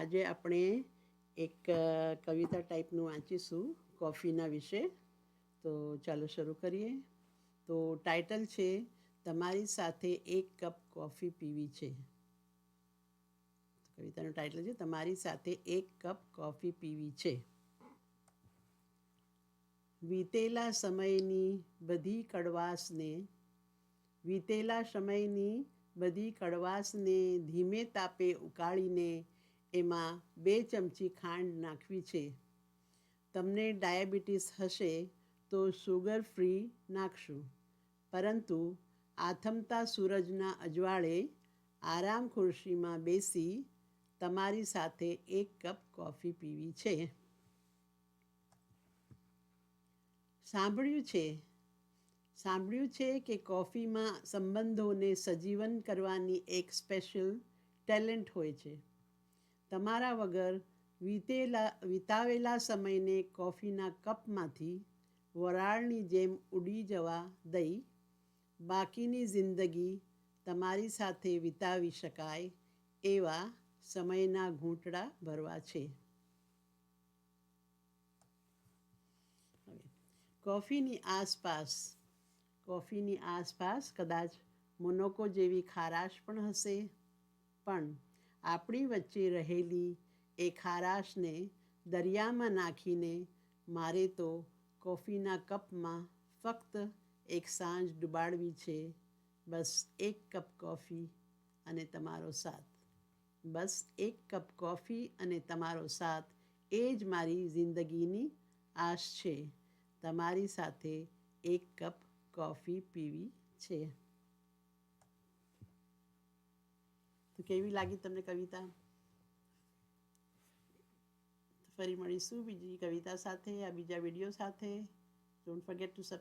આજે આપણે એક કવિતા ટાઈપનું વાંચીશું કોફીના વિશે. તો ચાલો શરૂ કરીએ. તો ટાઇટલ છે, તમારી સાથે એક કપ કોફી પીવી છે. કવિતાનું ટાઇટલ છે, તમારી સાથે એક કપ કોફી પીવી છે. વીતેલા સમયની બધી કડવાશને, વીતેલા સમયની બધી કડવાશને ધીમે તાપે ઉકાળીને એમાં બે ચમચી ખાંડ નાખવી છે. તમને ડાયાબિટીસ હશે તો સુગર ફ્રી નાખશું. પરંતુ આથમતા સૂરજના અજવાળે આરામ ખુરશીમાં બેસી તમારી સાથે એક કપ કોફી પીવી છે. સાંભળ્યું છે. સાંભળ્યું છે કે કોફીમાં સંબંધોને સજીવન કરવાની એક સ્પેશિયલ ટેલેન્ટ હોય છે. તમારા વગર વીતેલા, વિતાવેલા સમયને કોફીના કપમાંથી વરાળની જેમ ઉડી જવા દઈ બાકીની જિંદગી તમારી સાથે વિતાવી શકાય એવા સમયના ઘૂંટડા ભરવા છે. કોફીની આસપાસ કોફીની આસપાસ કદાચ મોનોકો જેવી ખારાશ પણ હશે, પણ આપણી વચ્ચે રહેલી એ ખારાશને દરિયામાં નાખીને મારે તો કોફીના કપમાં ફક્ત એક સાંજ ડુબાડવી છે. બસ એક કપ કોફી અને તમારો સાથ. બસ એક કપ કોફી અને તમારો સાથ એ જ મારી જિંદગીની આશ છે. તમારી સાથે એક કપ કોફી પીવી છે. તો કેવી લાગી તમને કવિતા ફરી મળીશું બીજી કવિતા સાથે આ બીજા વીડિયો સાથે ડોન્ટ ફર્ગેટ ટુ સબ